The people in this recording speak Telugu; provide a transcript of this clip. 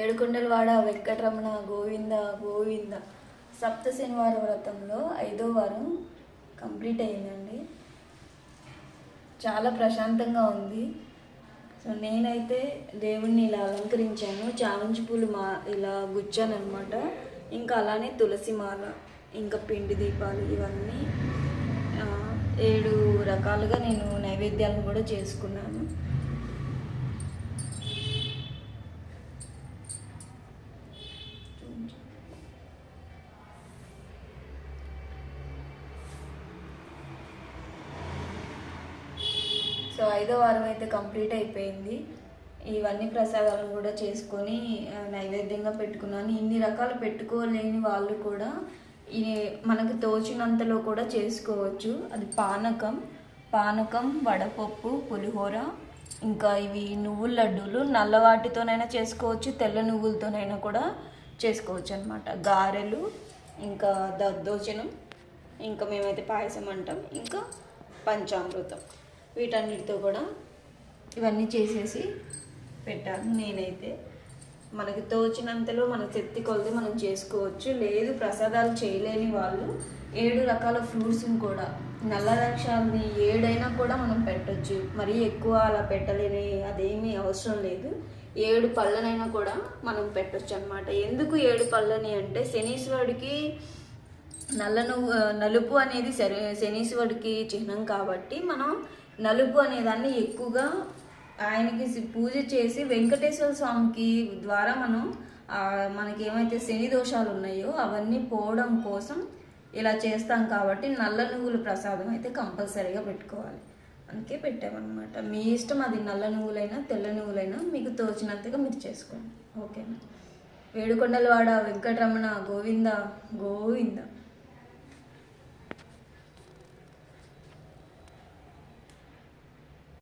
ఏడుకొండలవాడ వెంకటరమణ గోవింద గోవింద. సప్త శనివార వ్రతంలో ఐదో వారం కంప్లీట్ అయిందండి. చాలా ప్రశాంతంగా ఉంది. సో నేనైతే దేవుణ్ణి ఇలా అలంకరించాను. చామంతి పూలు మా ఇలా గుచ్చానమాట ఇంకా అలానే తులసి మాల ఇంకా పిండి దీపాలు ఇవన్నీ ఏడు రకాలుగా నేను నైవేద్యాలను కూడా చేసుకున్నాను. సో ఐదో వారం అయితే కంప్లీట్ అయిపోయింది. ఇవన్నీ ప్రసాదాలను కూడా చేసుకొని నైవేద్యంగా పెట్టుకున్నాను. ఇన్ని రకాలు పెట్టుకోలేని వాళ్ళు కూడా ఈ మనకు తోచినంతలో కూడా చేసుకోవచ్చు. అది పానకం. పానకం వడపప్పు పులిహోర ఇంకా ఇవి నువ్వుల లడ్డూలు నల్ల వాటితోనైనా చేసుకోవచ్చు తెల్ల నువ్వులతోనైనా కూడా చేసుకోవచ్చు అనమాట గారెలు ఇంకా దద్దోజనం ఇంకా మేమైతే పాయసం అంటాం. ఇంకా పంచామృతం. వీటన్నిటితో కూడా ఇవన్నీ చేసేసి పెట్టాను నేనైతే. మనకి తోచినంతలో మన శక్తి కొలది మనం చేసుకోవచ్చు. లేదు ప్రసాదాలు చేయలేని వాళ్ళు ఏడు రకాల ఫ్రూట్స్ని కూడా నల్ల ద్రాక్షాలని ఏడైనా కూడా మనం పెట్టొచ్చు. మరీ ఎక్కువ అలా పెట్టలేని అదేమీ అవసరం లేదు. ఏడు పళ్ళనైనా కూడా మనం పెట్టొచ్చు అనమాట ఎందుకు ఏడు పళ్ళని అంటే శనీశ్వరుడికి నల్ల నువ్వు నలుపు అనేది శని శనీశ్వరుడికి చిహ్నం కాబట్టి మనం నలుపు అనేదాన్ని ఎక్కువగా ఆయనకి పూజ చేసి వెంకటేశ్వర స్వామికి ద్వారా మనం మనకి ఏమైతే శని దోషాలు ఉన్నాయో అవన్నీ పోవడం కోసం ఇలా చేస్తాం కాబట్టి నల్ల నువ్వుల ప్రసాదం అయితే కంపల్సరీగా పెట్టుకోవాలి. అందుకే పెట్టామన్నమాట. మీ ఇష్టం అది నల్ల నువ్వులైనా తెల్ల నువ్వులైనా మీకు తోచినంతగా మీరు చేసుకోండి. ఓకేనా? వేడుకొండలవాడ వెంకటరమణ గోవింద గోవింద.